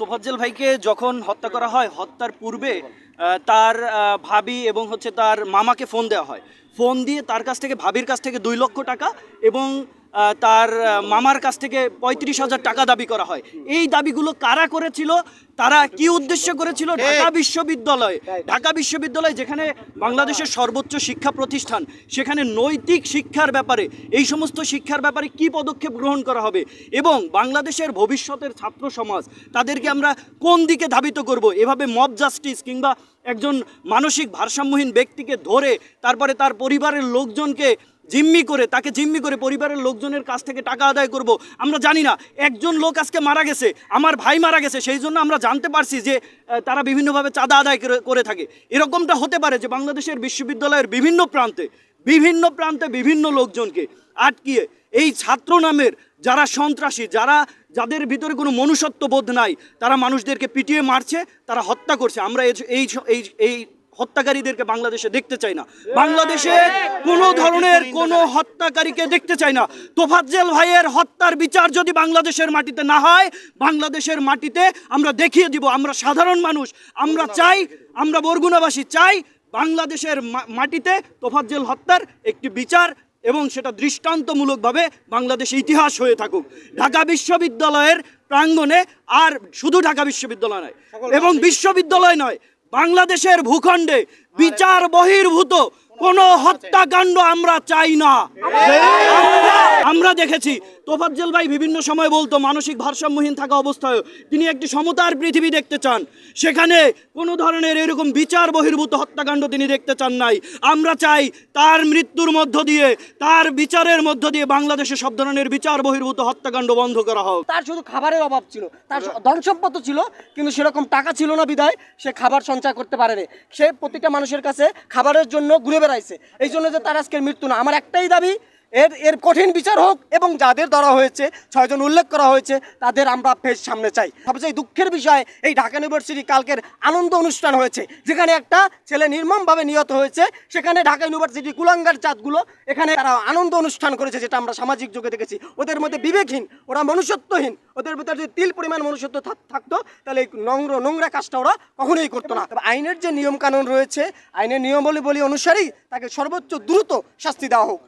তোফাজ্জল ভাইকে যখন হত্যা করা হয়, হত্যার পূর্বে তার ভাবি এবং হচ্ছে তার মামাকে ফোন দেওয়া হয়। ফোন দিয়ে তার কাছ থেকে, ভাবির কাছ থেকে দুই লক্ষ টাকা এবং তার মামার কাছ থেকে পঁয়ত্রিশ হাজার টাকা দাবি করা হয়। এই দাবিগুলো কারা করেছিল? তারা কি উদ্দেশ্য করেছিল? ঢাকা বিশ্ববিদ্যালয়। ঢাকা বিশ্ববিদ্যালয় যেখানে বাংলাদেশের সর্বোচ্চ শিক্ষা প্রতিষ্ঠান সেখানে নৈতিক শিক্ষার ব্যাপারে এই সমস্ত শিক্ষার ব্যাপারে কি পদক্ষেপ গ্রহণ করা হবে? এবং বাংলাদেশের ভবিষ্যতের ছাত্র সমাজ তাদেরকে আমরা কোন দিকে ধাবিত করব? এভাবে মব জাস্টিস কিংবা একজন মানসিক ভারসাম্যহীন ব্যক্তিকে ধরে তারপরে তার পরিবারের লোকজনকে জিম্মি করে, তাকে জিম্মি করে পরিবারের লোকজনের কাছ থেকে টাকা আদায় করব। আমরা জানি না, একজন লোক আজকে মারা গেছে, আমার ভাই মারা গেছে, সেই জন্য আমরা জানতে পারছি যে তারা বিভিন্নভাবে চাঁদা আদায় করে- থাকে। এরকমটা হতে পারে যে, বাংলাদেশের বিশ্ববিদ্যালয়ের বিভিন্ন প্রান্তে বিভিন্ন প্রান্তে বিভিন্ন লোকজনকে আটকিয়ে এই ছাত্র নামের যারা সন্ত্রাসী, যারা, যাদের ভিতরে কোনো মনুষ্যত্ব বোধ নাই, তারা মানুষদেরকে পিটিয়ে মারছে, তারা হত্যা করছে। আমরা এই এই হত্যাকারীদেরকে বাংলাদেশে দেখতে চাই না। বাংলাদেশে কোনো ধরনের কোনো হত্যাকারীকে দেখতে চাই না। তোফাজ্জেল ভাইয়ের হত্যার বিচার যদি বাংলাদেশের মাটিতে না হয় বাংলাদেশের মাটিতে আমরা দেখিয়ে দিব আমরা সাধারণ মানুষ আমরা চাই আমরা বরগুনাবাসী চাই বাংলাদেশের মাটিতে তোফাজ্জেল হত্যার একটি বিচার এবং সেটা দৃষ্টান্তমূলকভাবে বাংলাদেশে ইতিহাস হয়ে থাকুক। ঢাকা বিশ্ববিদ্যালয়ের প্রাঙ্গণে আর শুধু ঢাকা বিশ্ববিদ্যালয় নয় এবং বিশ্ববিদ্যালয় নয় বাংলাদেশের ভূখণ্ডে বিচার বহির্ভূত কোন হত্যাকাণ্ড আমরা চাই না। আমরা- দেখেছি, তোফাজ্জল ভাই বিভিন্ন সময় বলতো, মানসিক ভারসাম্যহীন থাকা অবস্থায় তিনি একটি সমতার পৃথিবী দেখতে চান। সেখানে কোনো ধরনের এরকম বিচার বহির্ভূত হত্যাকাণ্ড তিনি দেখতে চান নাই। আমরা চাই তার মৃত্যুর মধ্য দিয়ে, তার বিচারের মধ্য দিয়ে বাংলাদেশে সব ধরনের বিচার বহির্ভূত হত্যাকাণ্ড বন্ধ করা হোক। তার শুধু খাবারের অভাব ছিল, তার ধন সম্পদ ছিল, কিন্তু সেরকম টাকা ছিল না বিধায় সে খাবার সঞ্চয় করতে পারেনি। সে প্রতিটা মানুষের কাছে খাবারের জন্য ঘুরে বেড়াইছে। এই জন্য যে তার আজকের মৃত্যু না। আমার একটাই দাবি এর এর কঠিন বিচার হোক এবং যাদের ধরা হয়েছে, ছয়জন উল্লেখ করা হয়েছে, তাদের আমরা ফেস সামনে চাই। সবচেয়ে দুঃখের বিষয়, এই ঢাকা ইউনিভার্সিটি কালকের আনন্দ অনুষ্ঠান হয়েছে। যেখানে একটা ছেলে নির্মমভাবে নিহত হয়েছে, সেখানে ঢাকা ইউনিভার্সিটি কুলাঙ্গার চাঁদগুলো, এখানে তারা আনন্দ অনুষ্ঠান করেছে, যেটা আমরা সামাজিক যুগে দেখেছি। ওদের মধ্যে বিবেকহীন, ওরা মনুষ্যত্বহীন, ওদের ভিতরে যদি তিল পরিমাণ মনুষ্যত্ব থাক- থাকতো, তাহলে এই নোংরা নোংরা কাজটা ওরা কখনোই করতো না। তবে আইনের যে নিয়ম কানুন রয়েছে, আইনের নিয়মাবলী বলি অনুসারেই তাকে সর্বোচ্চ দ্রুত শাস্তি দেওয়া হোক।